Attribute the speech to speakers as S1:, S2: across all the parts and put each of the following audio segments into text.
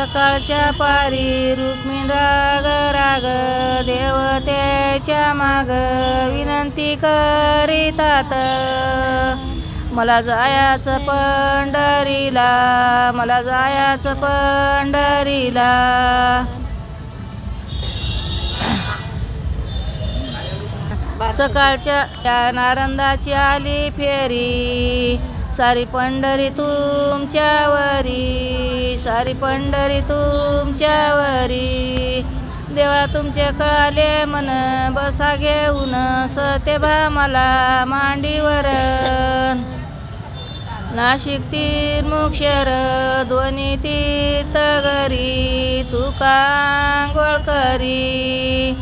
S1: सकाळच्या पारी रुक्मिण राग राग देवतेच्या माग विनंती करीतात. मला जायाचं पंढरीला मला जायाचं पंढरीला. सकाळच्या त्या नारंदाची आली फेरी. सारी पंढरी तुमच्यावरी सारी पंढरी तुमच्यावरी. देवा तुमचे कळाले मन बसा घेऊन सते मला मांडीवर. नाशिक तीर मुक्षर ध्वनी तीर्थ घरी तुका करी.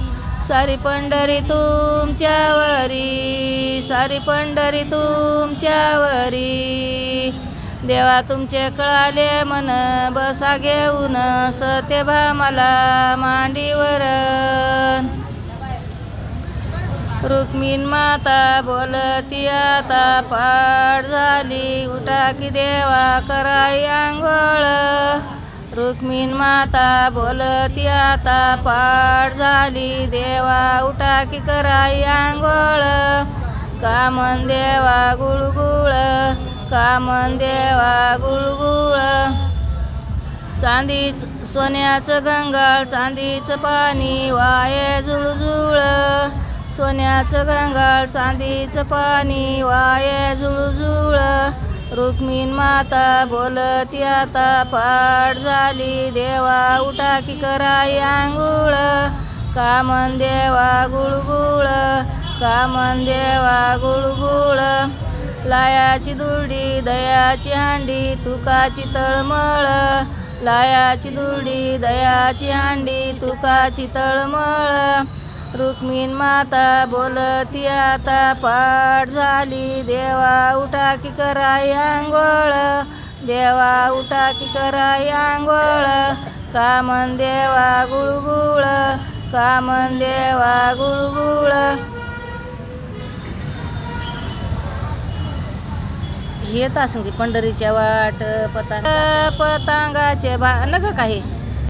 S1: सारी पंढरी तुमच्यावरी सारी पंढरी तुमच्यावरी. देवा तुमचे कळाले मन बसा घेऊन सत्य मला मांडीवर. रुक्मीन माता बोलती आता पाठ झाली उठा की देवा कराई आंघोळ. रुक्मिण माता बोलती आता पाठ झाली देवा उठा की कराई आंघोळ. कामन देवा गुळगुळ कामन देवा गुळगुळ? चांदीच सोन्याचं गंगाळ चांदीचं पाणी वाये झुळझुळ सोन्याचं गंगाळ चांदीचं पाणी वाये झुळझुळ रुक्मीन माता बोलती आता पाड झाली देवा उठा की कराई आंघोळ. कामन देवा गुळगुळ कामन देवा गुळगुळ. लायाची दुर्डी दयाची हांडी तुकाची तळमळ. लायाची दुर्डी दयाची हांडी तुकाची तळमळ. रुक्मीन माता बोलती आता पाठ झाली देवा उठा की कराई आंघोळ देवा उठा की कराई आंघोळ कामन देवा गुळगुळ कामन देवा गुळगुळ. येत असं की पंढरीच्या वाट पतंग पतंगाचे भा नका काही